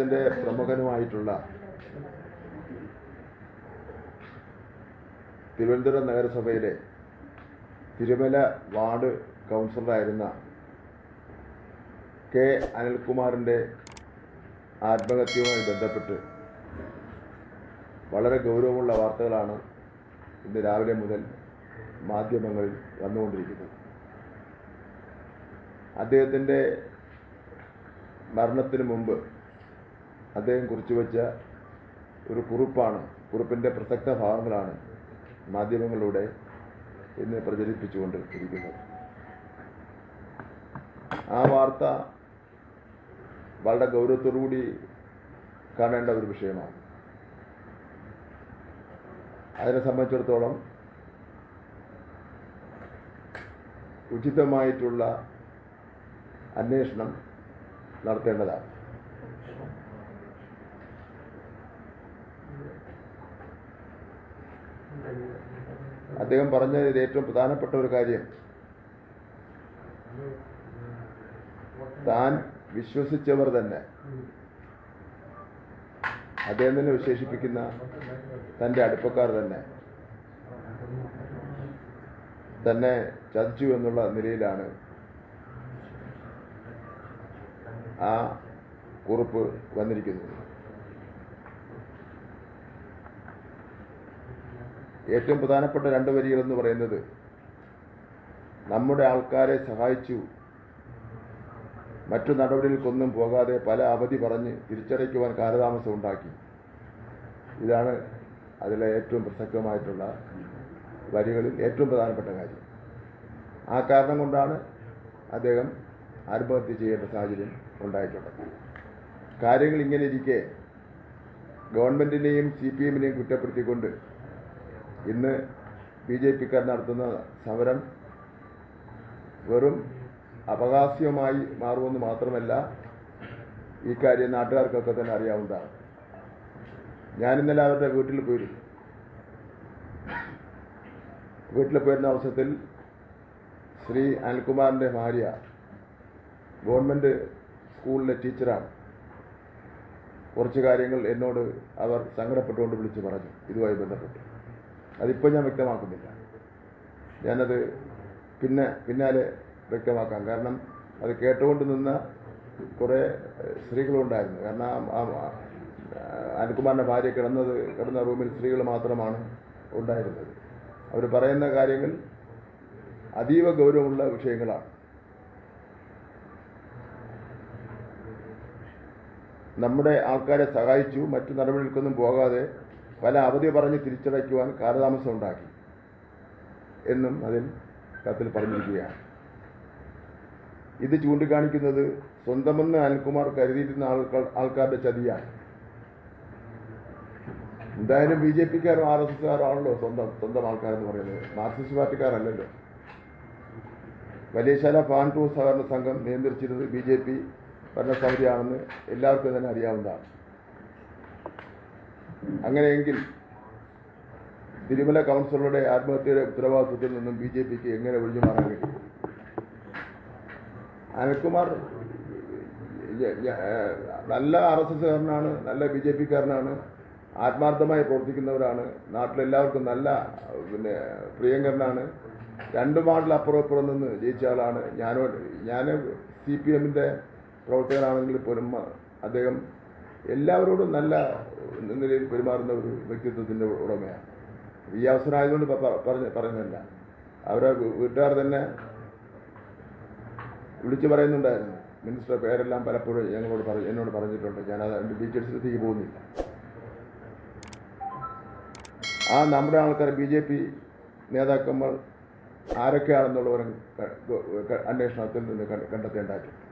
കോൺഗ്രസിന്റെ പ്രമുഖനുമായിട്ടുള്ള തിരുവനന്തപുരം നഗരസഭയിലെ തിരുമല വാർഡ് കൗൺസിലറായിരുന്ന കെ അനിൽകുമാറിന്റെ ആത്മഹത്യയുമായി ബന്ധപ്പെട്ട് വളരെ ഗൗരവമുള്ള വാർത്തകളാണ് ഇന്ന് രാവിലെ മുതൽ മാധ്യമങ്ങളിൽ വന്നുകൊണ്ടിരിക്കുന്നത്. അദ്ദേഹത്തിന്റെ മരണത്തിന് മുമ്പ് അദ്ദേഹം കുറിച്ചു വെച്ച ഒരു കുറിപ്പാണ് കുറിപ്പിന്റെ പ്രസക്ത ഭാഗങ്ങളാണ് മാധ്യമങ്ങളിലൂടെ ഇന്ന് പ്രചരിപ്പിച്ചുകൊണ്ട് ഇരിക്കുന്നത് ആ വാർത്ത വളരെ ഗൗരവത്തോടുകൂടി കാണേണ്ട ഒരു വിഷയമാണ്. അതിനെ സംബന്ധിച്ചിടത്തോളം ഉചിതമായിട്ടുള്ള അന്വേഷണം നടത്തേണ്ടതാണ്. അദ്ദേഹം പറഞ്ഞതിൽ ഏറ്റവും പ്രധാനപ്പെട്ട ഒരു കാര്യം. താൻ വിശ്വസിച്ചവർ തന്നെ. അദ്ദേഹം തന്നെ വിശേഷിപ്പിക്കുന്ന തന്റെ അടുപ്പക്കാർ തന്നെ. തന്നെ ചതിച്ചു എന്നുള്ള നിലയിലാണ് ആ കുറിപ്പ് വന്നിരിക്കുന്നത്. ഏറ്റവും പ്രധാനപ്പെട്ട രണ്ട് വരികളെന്ന് പറയുന്നത് നമ്മുടെ ആൾക്കാരെ സഹായിച്ചു. മറ്റു നടപടികൾക്കൊന്നും പോകാതെ പല അവധി പറഞ്ഞ് തിരിച്ചടയ്ക്കുവാൻ കാലതാമസം ഉണ്ടാക്കി. ഇതാണ് അതിലെ ഏറ്റവും പ്രസക്തമായിട്ടുള്ള വരികളിൽ ഏറ്റവും പ്രധാനപ്പെട്ട കാര്യം. ആ കാരണം കൊണ്ടാണ് അദ്ദേഹം ആത്മഹത്യ ചെയ്യേണ്ട സാഹചര്യം ഉണ്ടായിട്ടുള്ളത്. കാര്യങ്ങൾ ഇങ്ങനെ ഇരിക്കെ ഗവൺമെന്റിനെയും സി പി എമ്മിനെയും കുറ്റപ്പെടുത്തിക്കൊണ്ട് ഇന്ന് ബി ജെ പിക്കാർ നടത്തുന്ന സമരം വെറും അപഹാസ്യമായി മാറുമെന്ന് മാത്രമല്ല ഈ കാര്യം നാട്ടുകാർക്കൊക്കെ തന്നെ അറിയാവുന്നതാണ്. ഞാൻ ഇന്നലെ അവരുടെ വീട്ടിൽ പോയിരുന്നു വീട്ടിൽ പോയിരുന്ന അവസരത്തിൽ ശ്രീ അനിൽകുമാറിന്റെ ഭാര്യ ഗവൺമെന്റ് സ്കൂളിലെ ടീച്ചറാണ്. കുറച്ച് കാര്യങ്ങൾ എന്നോട് അവർ സങ്കടപ്പെട്ടുകൊണ്ട് വിളിച്ചു പറഞ്ഞു. ഇതുമായി ബന്ധപ്പെട്ട്. അതിപ്പോൾ ഞാൻ വ്യക്തമാക്കുന്നില്ല. ഞാനത് പിന്നെ പിന്നാലെ വ്യക്തമാക്കാം. കാരണം അത് കേട്ടുകൊണ്ട് നിന്ന കുറേ സ്ത്രീകളുണ്ടായിരുന്നു. കാരണം അനിൽകുമാറിന്റെ ഭാര്യ കിടന്നത് കിടന്ന റൂമിൽ സ്ത്രീകൾ മാത്രമാണ് ഉണ്ടായിരുന്നത്. അവർ പറയുന്ന കാര്യങ്ങൾ അതീവ ഗൗരവമുള്ള വിഷയങ്ങളാണ്. നമ്മുടെ ആൾക്കാരെ സഹായിച്ചു മറ്റു നടപടികൾക്കൊന്നും പോകാതെ പല അവധി പറഞ്ഞ് തിരിച്ചടയ്ക്കുവാൻ കാലതാമസം ഉണ്ടാക്കി എന്നും അതിൽ കത്തിൽ പറഞ്ഞിരിക്കുകയാണ്. ഇത് ചൂണ്ടിക്കാണിക്കുന്നത് സ്വന്തമെന്ന് അനിൽകുമാർ കരുതിയിരുന്ന ആൾക്കാർ ആൾക്കാരുടെ ചതിയാണ്. എന്തായാലും ബി ജെ പിക്കാരും ആർ എസ് എസ്കാരാണല്ലോ സ്വന്തം സ്വന്തം ആൾക്കാരെന്ന് പറയുന്നത്. മാർക്സിസ്റ്റ് പാർട്ടിക്കാരല്ലല്ലോ. വലിയശാല പാൻ ടൂർ സഹകരണ സംഘം നിയന്ത്രിച്ചിരുന്നത് ബി ജെ പി ഭരണസമിതിയാണെന്ന് എല്ലാവർക്കും തന്നെ അറിയാവുന്നതാണ്. അങ്ങനെയെങ്കിൽ തിരുമല കൗൺസിലറുടെ ആത്മഹത്യയുടെ ഉത്തരവാദിത്വത്തിൽ നിന്നും ബി ജെ പിക്ക് എങ്ങനെ ഒഴിഞ്ഞു മാറാൻ കഴിയും? അനിൽകുമാർ നല്ല ആർ എസ് എസ്കാരനാണ് നല്ല ബി ജെ പിക്കാരനാണ് ആത്മാർത്ഥമായി പ്രവർത്തിക്കുന്നവരാണ് നാട്ടിലെല്ലാവർക്കും നല്ല പിന്നെ പ്രിയങ്കരനാണ്. രണ്ടു വാർഡിൽ അപ്പുറം ഇപ്പുറം നിന്ന് ജയിച്ച ആളാണ് ഞാനോ ഞാൻ സി പി എമ്മിന്റെ പ്രവർത്തകനാണെങ്കിൽ പോലും അദ്ദേഹം എല്ലാവരോടും നല്ല നിലയിൽ പെരുമാറുന്ന ഒരു വ്യക്തിത്വത്തിന്റെ ഉടമയാണ്. ഈ അവസരം ആയതുകൊണ്ട് പ- പ- പറഞ്ഞ പറയുന്നില്ല അവരെ വീട്ടുകാർ തന്നെ വിളിച്ചു പറയുന്നുണ്ടായിരുന്നു. മിനിസ്റ്റർ പേരെല്ലാം പലപ്പോഴും ഞങ്ങളോട് പറഞ്ഞു എന്നോട് പറഞ്ഞിട്ടുണ്ട്. ഞാനത് അതിന്റെ ഡീറ്റെയിൽസിലേക്ക് പോകുന്നില്ല. ആ നമ്മുടെ ആൾക്കാർ ബി ജെ പി നേതാക്കന്മാർ ആരൊക്കെയാണെന്നുള്ളവരും അന്വേഷണത്തിൽ നിന്ന് കണ്ട- കണ്ടെത്തേണ്ടതായിട്ടുണ്ട്.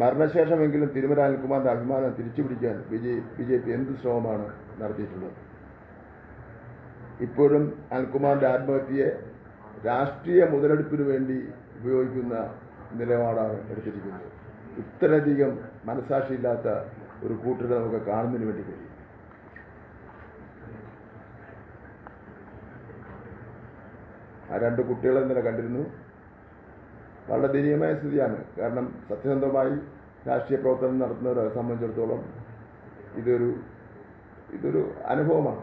മരണശേഷമെങ്കിലും തിരുമല അനിൽകുമാറിന്റെ അഭിമാനം തിരിച്ചുപിടിക്കാൻ ജെ ബി ജെ പി എന്ത് ശ്രമമാണ് നടത്തിയിട്ടുള്ളത്? ഇപ്പോഴും അനിൽകുമാറിന്റെ ആത്മഹത്യയെ രാഷ്ട്രീയ മുതലെടുപ്പിന് വേണ്ടി ഉപയോഗിക്കുന്ന നിലപാടാണ് എടുത്തിരിക്കുന്നത്. ഇത്രയധികം മനസാക്ഷിയില്ലാത്ത ഒരു കൂട്ടരെ നമുക്ക് കാണുന്നതിന് വേണ്ടി കഴിയും. ആ രണ്ട് കുട്ടികളെ ഇന്നലെ കണ്ടിരുന്നു. വളരെ ദയനീയമായ സ്ഥിതിയാണ്. കാരണം സത്യസന്ധമായി രാഷ്ട്രീയ പ്രവർത്തനം നടത്തുന്നവരെ സംബന്ധിച്ചിടത്തോളം ഇതൊരു ഇതൊരു അനുഭവമാണ്.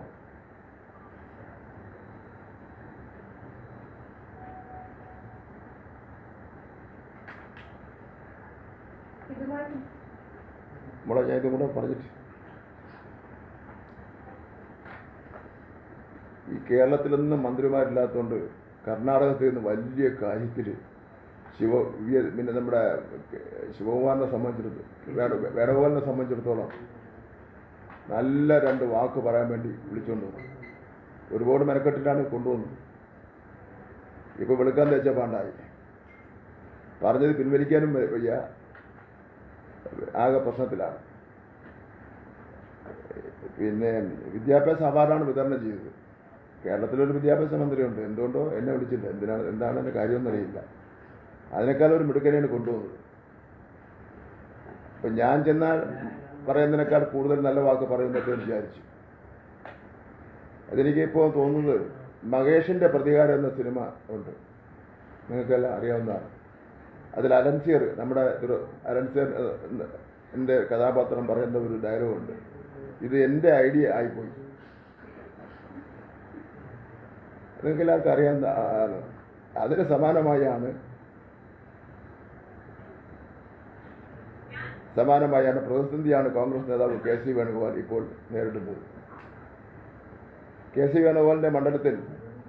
ഇതുമായി മോളെ ഞാൻ ഇതും കൂടെ പറഞ്ഞിട്ട് ഈ കേരളത്തിലൊന്നും മന്ത്രിമാരില്ലാത്തതുകൊണ്ട് കർണാടകത്തിൽ നിന്ന് വലിയ കാര്യത്തിൽ ശിവ പിന്നെ നമ്മുടെ ശിവകുമാറിനെ സംബന്ധിച്ചിടത്തോളം വേണഗോപാലിനെ സംബന്ധിച്ചിടത്തോളം നല്ല രണ്ട് വാക്ക് പറയാൻ വേണ്ടി വിളിച്ചുകൊണ്ട് വന്നു. ഒരുപാട് മെനക്കെട്ടിട്ടാണ് കൊണ്ടുവന്നത്. ഇപ്പോൾ വെളുക്കാൻ തേച്ച പാണ്ടായി. പറഞ്ഞത് പിൻവലിക്കാനും വയ്യ. ആകെ പ്രശ്നത്തിലാണ്. പിന്നെ വിദ്യാഭ്യാസ അവാർഡാണ് വിതരണം ചെയ്തത്. കേരളത്തിലൊരു വിദ്യാഭ്യാസ മന്ത്രിയുണ്ട്. എന്തുകൊണ്ടോ എന്നെ വിളിച്ചില്ല. എന്തിനാണ് എന്താണ് എന്റെ കാര്യമൊന്നും അറിയില്ല. അതിനേക്കാൾ ഒരു മിടുക്കനെയാണ് കൊണ്ടുപോകുന്നത്. അപ്പൊ ഞാൻ ചെന്നാൽ പറയുന്നതിനേക്കാൾ കൂടുതൽ നല്ല വാക്ക് പറയുന്നൊക്കെ വിചാരിച്ചു. അതെനിക്ക് ഇപ്പോൾ തോന്നുന്നത് മഹേഷിന്റെ പ്രതികാരം എന്ന സിനിമ ഉണ്ട്. നിങ്ങൾക്കെല്ലാം അറിയാവുന്നതാണ്. അതിൽ അലൻസിയർ നമ്മുടെ ഒരു അലൻസിയർ എന്റെ കഥാപാത്രം പറയുന്ന ഒരു ഡയലോഗുണ്ട് ഇത് എന്റെ ഐഡിയ ആയിപ്പോയി. നിങ്ങൾക്ക് എല്ലാവർക്കും അറിയാവുന്ന അതിന് സമാനമായാണ് സമാനമായാണ് പ്രതിസന്ധിയാണ് കോൺഗ്രസ് നേതാവ് കെ സി വേണുഗോപാൽ ഇപ്പോൾ നേരിടുന്നത് കെ സി വേണുഗോപാലിന്റെ മണ്ഡലത്തിൽ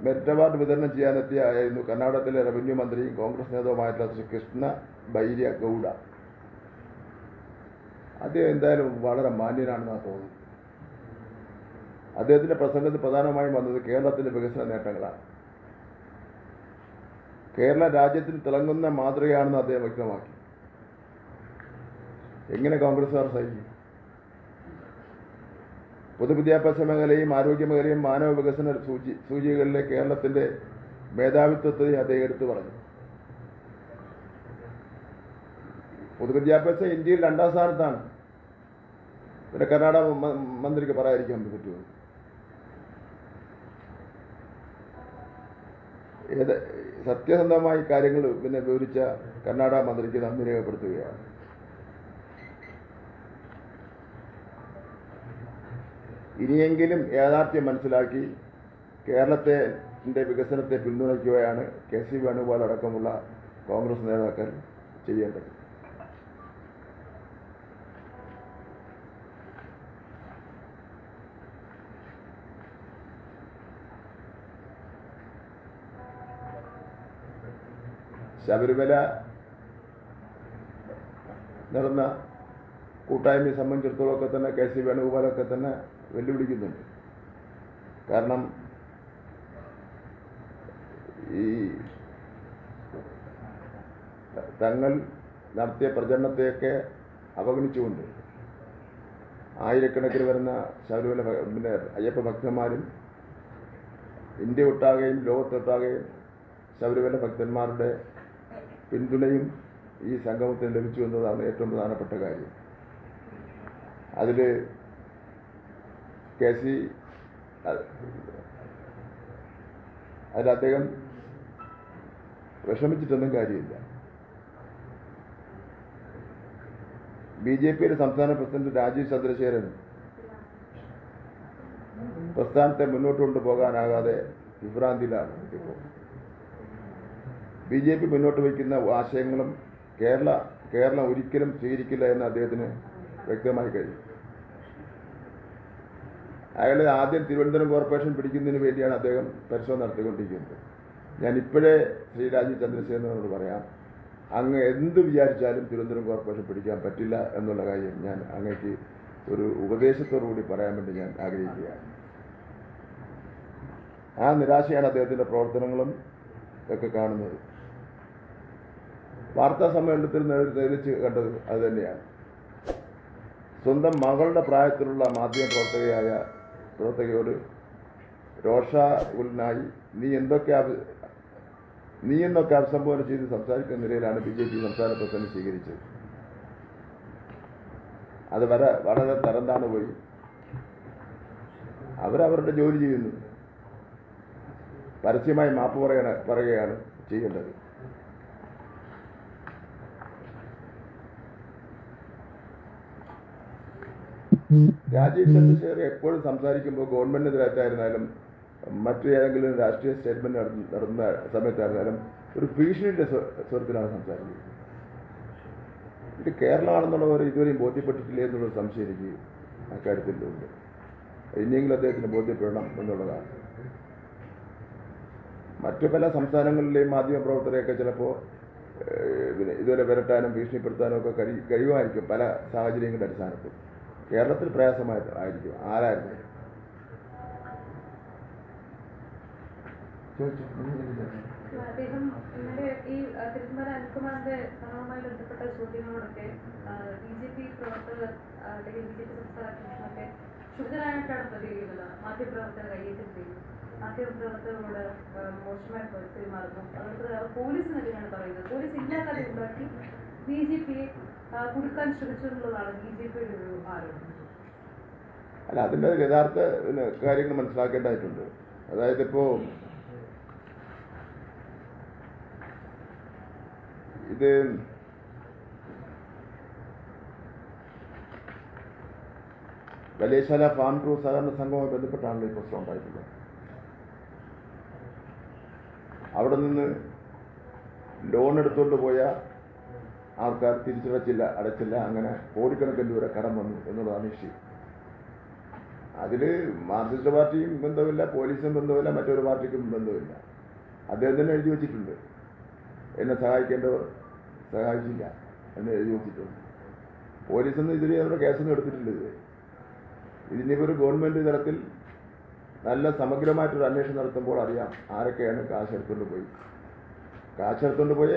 മെറിറ്റ് അവാർഡ് വിതരണം ചെയ്യാനെത്തിയായിരുന്നു കർണാടകത്തിലെ റവന്യൂ മന്ത്രിയും കോൺഗ്രസ് നേതാവുമായിട്ടുള്ള ശ്രീ കൃഷ്ണ ബൈര്യ ഗൗഡ. അദ്ദേഹം എന്തായാലും വളരെ മാന്യനാണെന്നാണ് തോന്നുന്നത്. അദ്ദേഹത്തിന്റെ പ്രസംഗത്തിൽ പ്രധാനമായും വന്നത് കേരളത്തിന്റെ വികസന നേട്ടങ്ങളാണ്. കേരള രാജ്യത്തിന് തിളങ്ങുന്ന മാതൃകയാണെന്ന് അദ്ദേഹം വ്യക്തമാക്കി. എങ്ങനെ കോൺഗ്രസ്സുകാർ സഹിക്കും? പൊതുവിദ്യാഭ്യാസ മേഖലയും ആരോഗ്യ മേഖലയും മാനവ വികസന സൂചി സൂചികകളിലെ കേരളത്തിന്റെ മേധാവിത്വത്തെ അദ്ദേഹം എടുത്തു പറഞ്ഞു. പൊതുവിദ്യാഭ്യാസം ഇന്ത്യയിൽ രണ്ടാം സ്ഥാനത്താണ്. പിന്നെ കർണാടക മന്ത്രിക്ക് പറയാതിരിക്കാൻ പറ്റുമോ? സത്യസന്ധമായി കാര്യങ്ങൾ പിന്നെ വിവരിച്ച കർണാടക മന്ത്രിക്ക് നന്ദി രേഖപ്പെടുത്തുകയാണ്. ഇനിയെങ്കിലും യാഥാർത്ഥ്യം മനസ്സിലാക്കി കേരളത്തിന്റെ വികസനത്തെ പിന്തുണയ്ക്കുകയാണ് കെ സി വേണുഗോപാൽ അടക്കമുള്ള കോൺഗ്രസ് നേതാക്കൾ ചെയ്യേണ്ടത്. ശബരിമല നടന്ന കൂട്ടായ്മയെ സംബന്ധിച്ചിടത്തോളം ഒക്കെ തന്നെ കെ സി വേണുഗോപാലൊക്കെ തന്നെ വെല്ലുവിളിക്കുന്നുണ്ട്. കാരണം ഈ തങ്ങൾ നടത്തിയ പ്രചരണത്തെയൊക്കെ അവഗണിച്ചുകൊണ്ട് ആയിരക്കണക്കിന് വരുന്ന ശബരിമല പിന്നെ അയ്യപ്പ ഭക്തന്മാരും ഇന്ത്യ ഒട്ടാകെയും ലോകത്തൊട്ടാകെയും ശബരിമല ഭക്തന്മാരുടെ പിന്തുണയും ഈ സംഗമത്തിന് ലഭിച്ചു എന്നതാണ് ഏറ്റവും പ്രധാനപ്പെട്ട കാര്യം. അതിൽ കെ സി അതിൽ അദ്ദേഹം വിഷമിച്ചിട്ടൊന്നും കാര്യമില്ല. ബി ജെ പിയുടെ സംസ്ഥാന പ്രസിഡന്റ് രാജീവ് ചന്ദ്രശേഖരൻ പ്രസ്ഥാനത്തെ മുന്നോട്ട് കൊണ്ടുപോകാനാകാതെ വിഭ്രാന്തിയിലാണ് ഇപ്പോൾ. ബി ജെ പി മുന്നോട്ട് വയ്ക്കുന്ന ആശയങ്ങളും കേരള കേരളം ഒരിക്കലും സ്വീകരിക്കില്ല എന്ന് അദ്ദേഹത്തിന് വ്യക്തമായി കഴിഞ്ഞു. അയാൾ ആദ്യം തിരുവനന്തപുരം കോർപ്പറേഷൻ പിടിക്കുന്നതിന് വേണ്ടിയാണ് അദ്ദേഹം പരിശോധന നടത്തിക്കൊണ്ടിരിക്കുന്നത്. ഞാൻ ഇപ്പോഴേ ശ്രീ രാജീവ് ചന്ദ്രശേഖരനോട് പറയാം അങ്ങ് എന്ത് വിചാരിച്ചാലും തിരുവനന്തപുരം കോർപ്പറേഷൻ പിടിക്കാൻ പറ്റില്ല എന്നുള്ള കാര്യം ഞാൻ അങ്ങേക്ക് ഒരു ഉപദേശത്തോടു കൂടി പറയാൻ വേണ്ടി ഞാൻ ആഗ്രഹിക്കുകയാണ്. ആ നിരാശയാണ് അദ്ദേഹത്തിന്റെ പ്രവർത്തനങ്ങളും ഒക്കെ കാണുന്നത്. വാർത്താ സമ്മേളനത്തിൽ നേരി- നേരിച്ച് കണ്ടത് അത് തന്നെയാണ്. സ്വന്തം മകളുടെ പ്രായത്തിലുള്ള മാധ്യമ പ്രവർത്തകയായ പ്രവർത്തകയോട് രോഷാകുലനായി നീ എന്തൊക്കെ നീ എന്നൊക്കെ അഭിസംബോധന ചെയ്ത് സംസാരിക്കുന്ന നിലയിലാണ് ബി ജെ പി സംസ്ഥാന പ്രസിഡന്റ് സ്വീകരിച്ചത്. അത് വരെ വളരെ തരം താണു പോയി. അവരവരുടെ ജോലി ചെയ്യുന്നു. പരസ്യമായി മാപ്പ് പറയണ പറയുകയാണ് ചെയ്യേണ്ടത്. രാജീവ് ചന്ദ്രശേഖർ എപ്പോഴും സംസാരിക്കുമ്പോൾ ഗവൺമെന്റിനെതിരായിട്ടായിരുന്നാലും മറ്റു ഏതെങ്കിലും രാഷ്ട്രീയ സ്റ്റേറ്റ്മെന്റ് നടന്ന- സമയത്തായിരുന്നാലും ഒരു ഭീഷണിയുടെ സ്വ- സ്വരത്തിലാണ് സംസാരിക്കുന്നത്. ഇത് കേരളമാണെന്നുള്ളവർ ഇതുവരെയും ബോധ്യപ്പെട്ടിട്ടില്ലേ എന്നുള്ള സംശയം എനിക്ക് അക്കാര്യത്തിലുണ്ട് ഇനിയെങ്കിലും അദ്ദേഹത്തിന് ബോധ്യപ്പെടണം എന്നുള്ളതാണ്. മറ്റു പല സംസ്ഥാനങ്ങളിലെയും മാധ്യമപ്രവർത്തകരെയൊക്കെ ചിലപ്പോൾ ഇതുവരെ വരട്ടാനും ഭീഷണിപ്പെടുത്താനും ഒക്കെ കഴി കഴിയുമായിരിക്കും പല സാഹചര്യങ്ങളുടെ അടിസ്ഥാനത്തിൽ. കേരളത്തിൽ പ്രയാസമായിട്ട് ആയിരിക്കും. ആരായിരുന്നു? ബി ജെ പി പോലീസ് ഇല്ലാതെ ഉണ്ടാക്കി ബി ജെ പിയെ കുടുക്കാൻ ശ്രമിച്ചു എന്നുള്ളതാണ് ബി ജെ പിയുടെ ഒരു ആരോപണം. അല്ല അതിന്റെ യഥാർത്ഥ കാര്യങ്ങൾ മനസ്സിലാക്കേണ്ടതായിട്ടുണ്ട്. അതായത് ഇപ്പോ ഇത് വലിയശാല ഫാം ട്രൂ സഹകരണ സംഘവുമായി ബന്ധപ്പെട്ടാണല്ലോ ഈ പ്രശ്നം ഉണ്ടായിട്ടുള്ളത്. അവിടെ നിന്ന് ലോൺ എടുത്തുകൊണ്ട് പോയ ആൾക്കാർ തിരിച്ചടച്ചില്ല അടച്ചില്ല അങ്ങനെ കോടിക്കണക്കിന് രൂപ കടം വന്നു എന്നുള്ളതാണ് വിഷയം. അതിൽ മാർക്സിസ്റ്റ് പാർട്ടിയും ബന്ധമില്ല പോലീസും ബന്ധമില്ല മറ്റൊരു പാർട്ടിക്കും ബന്ധമില്ല. അദ്ദേഹം തന്നെ എഴുതി വെച്ചിട്ടുണ്ട്. എന്നെ സഹായിക്കേണ്ടവർ സഹായിച്ചില്ല എന്ന് എഴുതി വെച്ചിട്ടുണ്ട്. പോലീസൊന്നും ഇതിൽ അവരുടെ കേസൊന്നും എടുത്തിട്ടില്ല ഇത് ഇതിനിപ്പോൾ ഒരു ഗവൺമെന്റ് തലത്തിൽ നല്ല സമഗ്രമായിട്ടൊരു അന്വേഷണം നടത്തുമ്പോൾ അറിയാം ആരൊക്കെയാണ് കാശ് എടുത്തുകൊണ്ട് പോയി. കാശ് എടുത്തുകൊണ്ട് പോയി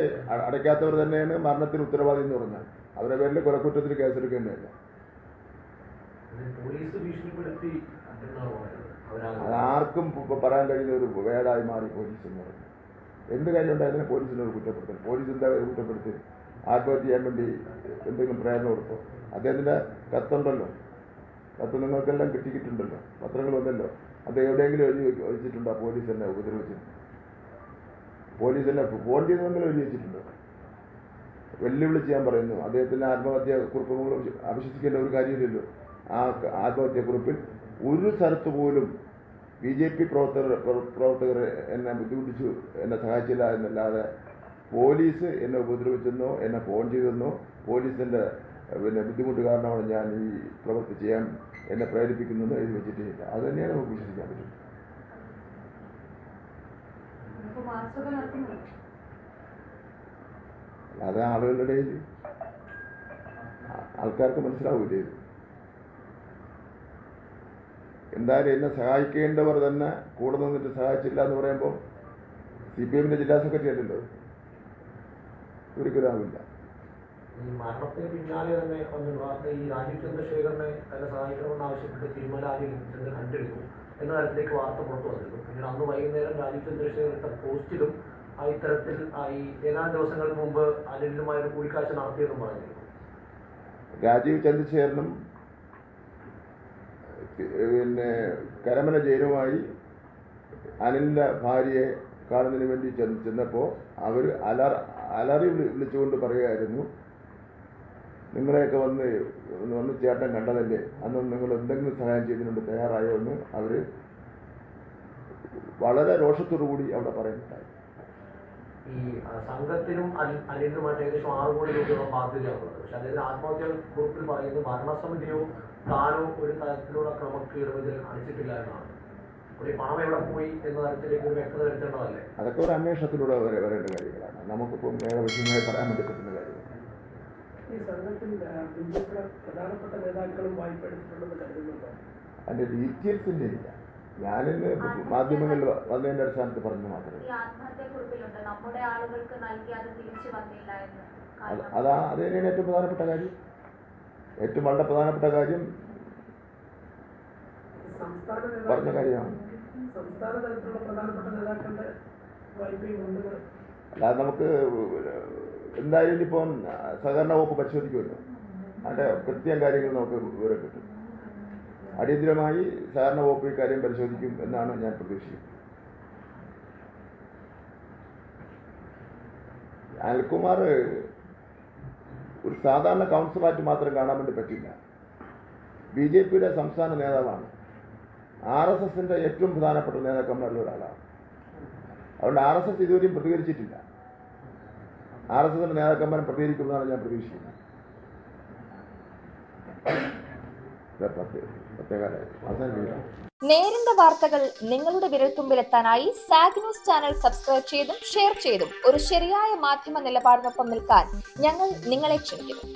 അടയ്ക്കാത്തവർ തന്നെയാണ് മരണത്തിന് ഉത്തരവാദി എന്ന് പറഞ്ഞാൽ. അവരുടെ പേരിൽ കൊലക്കുറ്റത്തിൽ കേസെടുക്കേണ്ടതല്ല പറയുന്നത് ആർക്കും ഇപ്പൊ പറയാൻ കഴിയുന്ന ഒരു വേടായി മാറി പോലീസ് എന്ന് പറഞ്ഞു എന്ത് കാര്യം ഉണ്ടായതിനെ പോലീസിനോട് കുറ്റപ്പെടുത്തൽ പോലീസ് എന്താ കുറ്റപ്പെടുത്തി? ആത്മഹത്യ ചെയ്യാൻ വേണ്ടി എന്തെങ്കിലും പ്രേരണ കൊടുത്തോ? അദ്ദേഹത്തിന്റെ കത്തുണ്ടല്ലോ. കത്ത് നിങ്ങൾക്കെല്ലാം കിട്ടിയിട്ടുണ്ടല്ലോ. പത്രങ്ങൾ വന്നല്ലോ. അത് എവിടെയെങ്കിലും എഴുതി വെച്ചിട്ടുണ്ടോ? പോലീസ് എന്നെ ഉപദ്രവിച്ചു പോലീസ് എന്നെ ഫോൺ ചെയ്തെങ്കിലും എഴുതി വെച്ചിട്ടുണ്ടോ വെല്ലുവിളിച്ച് ഞാൻ പറയുന്നു. അദ്ദേഹത്തിന്റെ ആത്മഹത്യ കുറിപ്പുകൾ അവിശ്വസിക്കേണ്ട ഒരു കാര്യമില്ലല്ലോ. ആ ആത്മഹത്യ കുറിപ്പിൽ ഒരു സ്ഥലത്ത് പോലും ബി ജെ പി പ്രവർത്തകർ പ്രവർത്തകർ എന്നെ ബുദ്ധിമുട്ടിച്ചു എന്നെ സഹായിച്ചില്ല എന്നല്ലാതെ പോലീസ് എന്നെ ഉപദ്രവിച്ചെന്നോ എന്നെ ഫോൺ ചെയ്തെന്നോ പോലീസിന്റെ ഏഹ്, പിന്നെ ബുദ്ധിമുട്ട് കാരണമാണ് ഞാൻ ഈ പ്രവൃത്തി ചെയ്യാൻ എന്നെ പ്രേരിപ്പിക്കുന്നതെന്ന് എഴുതി വെച്ചിട്ടില്ല അത് തന്നെയാണ് നമുക്ക് വിശ്വസിക്കാൻ പറ്റും ഇപ്പോൾ മാർച്ചൊക്കെ നടത്തുന്നുണ്ട് അല്ലാതെ ആളുകളുടെ ഇടയിൽ ആൾക്കാർക്ക് മനസ്സിലാവൂലേ? ഇത് എന്തായാലും എന്നെ സഹായിക്കേണ്ടവർ തന്നെ കൂടെ നിന്നിട്ട് സഹായിച്ചില്ല എന്ന് പറയുമ്പോൾ സി പി എമ്മിന്റെ ജില്ലാ സെക്രട്ടറി അല്ലല്ലോ ഒരിക്കലും ആവില്ല ഈ മരണത്തിന് പിന്നാലെ തന്നെ വന്ന വാർത്ത ഈ രാജീവ് ചന്ദ്രശേഖരനെ തന്നെ സഹായിക്കണമെന്ന് ആവശ്യപ്പെട്ട് തിരുമല ചന്ദ്രൻ കണ്ടെടുത്തു എന്ന തരത്തിലേക്ക് വാർത്ത പുറത്തു വന്നിരുന്നു. പിന്നീട് അന്ന് വൈകുന്നേരം രാജീവ് ചന്ദ്രശേഖർ പോസ്റ്റിലും ആ ഇത്തരത്തിൽ ഈ ഏതാനും ദിവസങ്ങൾക്ക് മുമ്പ് അനിലുമായി ഒരു കൂടിക്കാഴ്ച നടത്തിയെന്നും പറഞ്ഞിരുന്നു. രാജീവ് ചന്ദ്രശേഖരനും പിന്നെ കരമന ജയനുമായി അനിലിന്റെ ഭാര്യയെ കാണുന്നതിന് വേണ്ടി ചെന്ന് ചെന്നപ്പോൾ അവർ അലർ അലറി വിളിച്ചുകൊണ്ട് പറയുമായിരുന്നു നിങ്ങളെയൊക്കെ വന്ന് വന്ന് ചേട്ടൻ കണ്ടതല്ലേ? അന്ന് നിങ്ങൾ എന്തെങ്കിലും സഹായം ചെയ്തിട്ടുണ്ട് തയ്യാറായോ എന്ന് അവർ വളരെ രോഷത്തോടു കൂടി അവിടെ പറയുന്നുണ്ടായി. ഈ ആ, സംഘത്തിനും അനി- അനിലിനുമായിട്ട് ഏകദേശം ആറ് കോടി രൂപയോളം ബാധ്യതയാണുള്ളത് പക്ഷെ അതായത് ആത്മഹത്യാ കുറിപ്പിൽ പറയുന്നത് ഭരണസമിതിയോ താനോ ഒരു തരത്തിലുള്ള കാണിച്ചിട്ടില്ല എന്നാണ്. അതൊക്കെ ഒരു അന്വേഷണത്തിലൂടെ വരെ വരേണ്ട കാര്യങ്ങളാണ്. നമുക്കിപ്പം വേറെ വിഷയമായി പറയാൻ വേണ്ടി പറ്റുന്ന കാര്യങ്ങൾ ഈ സംഘത്തിൽ ബി ജെ പിയുടെ പ്രധാനപ്പെട്ട നേതാക്കളും വായ്പ എടുത്തിട്ടുണ്ടെന്ന് കരുതുന്നുണ്ടോ? അതിന്റെ ഡീറ്റെയിൽസ് ഇല്ല. ഞാനിന്ന് മാധ്യമങ്ങളിൽ വന്നതിന്റെ അടിസ്ഥാനത്തിൽ പറഞ്ഞു മാത്രമേ ഈ ആത്മഹത്യക്കുറിപ്പിലുണ്ട്. നമ്മുടെ ആളുകൾക്ക് നൽകി അത് തിരിച്ചു വന്നില്ല എന്ന് അതാ അത് തന്നെയാണ് ഏറ്റവും പ്രധാനപ്പെട്ട കാര്യം. ഏറ്റവും വളരെ പ്രധാനപ്പെട്ട കാര്യം. പറഞ്ഞ കാര്യമാണ്. സംസ്ഥാന തലത്തിലുള്ള പ്രധാനപ്പെട്ട നേതാക്കളുടെ വായ്പയും ഉണ്ടെന്ന് അല്ലാതെ നമുക്ക് എന്തായാലും ഇനിയിപ്പം സഹകരണ വകുപ്പ് പരിശോധിക്കുമല്ലോ. അതിന്റെ കൃത്യം കാര്യങ്ങൾ നമുക്ക് വിവരം കിട്ടും. അടിയന്തിരമായി സഹകരണ വകുപ്പ് ഈ കാര്യം പരിശോധിക്കും എന്നാണ് ഞാൻ പ്രതീക്ഷിക്കുന്നത്. അനിൽകുമാർ ഒരു സാധാരണ കൗൺസിലായിട്ട് മാത്രം കാണാൻ വേണ്ടി പറ്റില്ല. ബി ജെ പിയുടെ സംസ്ഥാന നേതാവാണ്. ആർ എസ് എസിന്റെ ഏറ്റവും പ്രധാനപ്പെട്ട നേതാക്കന്മാരിൽ ഒരാളാണ്. അതുകൊണ്ട് ആർ എസ് എസ് ഇതുവരെയും പ്രതികരിച്ചിട്ടില്ല. ആർ എസ് എസിന്റെ നേതാക്കന്മാരെ പ്രതികരിക്കുമെന്നാണ് ഞാൻ പ്രതീക്ഷിക്കുന്നത്. നേരിന്റെ വാർത്തകൾ നിങ്ങളുടെ വിരൽത്തുമ്പിലെത്താനായി സാഗ് ന്യൂസ് ചാനൽ സബ്സ്ക്രൈബ് ചെയ്തും ഷെയർ ചെയ്തും ഒരു ശരിയായ മാധ്യമ നിലപാടിനൊപ്പം നിൽക്കാൻ ഞങ്ങൾ നിങ്ങളെ ക്ഷണിക്കുന്നു.